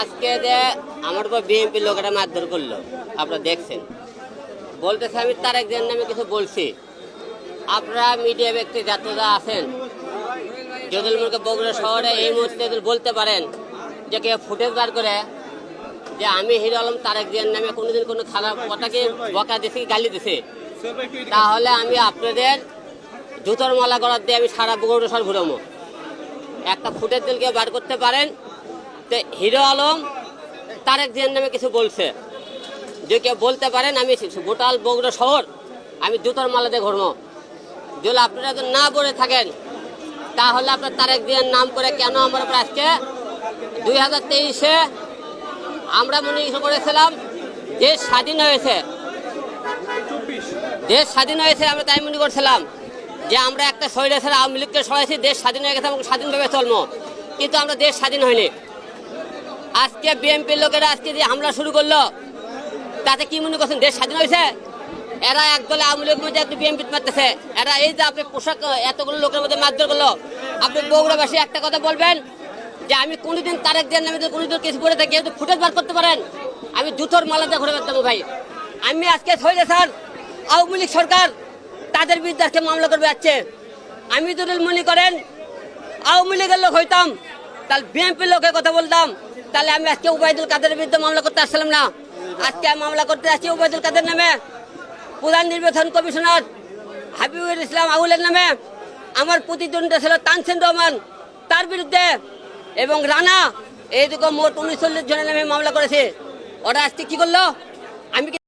আজকে যে আমার উপর বিএনপি লোকেরা মারধর করল, আপনারা দেখছেন। বলতেছে আমি তার একজন নামে কিছু বলছি। আপনারা মিডিয়া ব্যক্তি যাত্রীরা আছেন যদি মনে বগুড়া শহরে এই মুহূর্তে বলতে পারেন যে কেউ ফুটেজ বার করে যে আমি হিরো আলম তারেক জিয়ার নামে কোনোদিন কোনো খারাপ কথাকে বকা দিছে কি গালি দিছে, তাহলে আমি আপনাদের জুতোর মালা করার দিয়ে আমি সারা বগুড়া শহর ঘুরাবো। একটা ফুটের দিলকে বার করতে পারেন তো হিরো আলম, তারেক জিয়ার নামে কিছু বলছে। যে কেউ বলতে পারেন, আমি গোটাল বগুড়া শহর, আমি জুতোর মালা দিয়ে ঘুরবো। যদি আপনারা যদি না বলে থাকেন, তাহলে আপনার তারেক জিয়ার নাম করে কেন আমরা আজকে দুই হাজার তেইশে আমরা মনে করেছিলাম দেশ স্বাধীন হয়েছে দেশ স্বাধীন হয়েছে আমরা তাই মনে করছিলাম, যে আমরা একটা শরীরে ছেড়ে আওয়ামী লীগকে সরাইছি, দেশ স্বাধীন হয়ে গেছে এবং স্বাধীনভাবে চলবো। কিন্তু আমরা দেশ স্বাধীন হয়নি। আজকে বিএনপির লোকেরা আজকে যে হামলা শুরু করল, তাতে কি মনে করছেন দেশ স্বাধীন হয়েছে? এরা একদলে আওয়ামী লীগ মধ্যে একটু বিএনপি মারতেছে। এরা এই যে আপনি পোশাক, এতগুলো লোকের মধ্যে মারধর করল, আপনি বগুড়াবাসী একটা কথা বলবেন যে আমি কোনোদিন তারেক দেন যদি কোনোদিন কিছু করে থাকি একটু ফুটেজ বার করতে পারেন, আমি জুতোর মালাতে ঘুরে পারতাম ভাই। আমি আজকে হইলে স্যার আওয়ামী লীগ সরকার, তাদের বিরুদ্ধে আজকে মামলা করবে যাচ্ছে আমি যদি মনে করেন আওয়ামী লীগের লোক হইতাম, তাহলে বিএনপির লোকের কথা বলতাম। তাহলে আমি আজকে উবায়দুল কাদের বিরুদ্ধে মামলা করতে আসলাম না। আজকে মামলা করতে আসছি উবায়দুল কাদের নামে। প্রধান নির্বাচন কমিশনার হাবিবুল ইসলাম আউলের নামে। আমার প্রতিদ্বন্দ্বী ছিল তানসেন রহমান, তার বিরুদ্ধে। এবং রানা এই দুটো মোট চল্লিশ জনের নামে মামলা করেছে। ওরা আজকে কি করল? আমি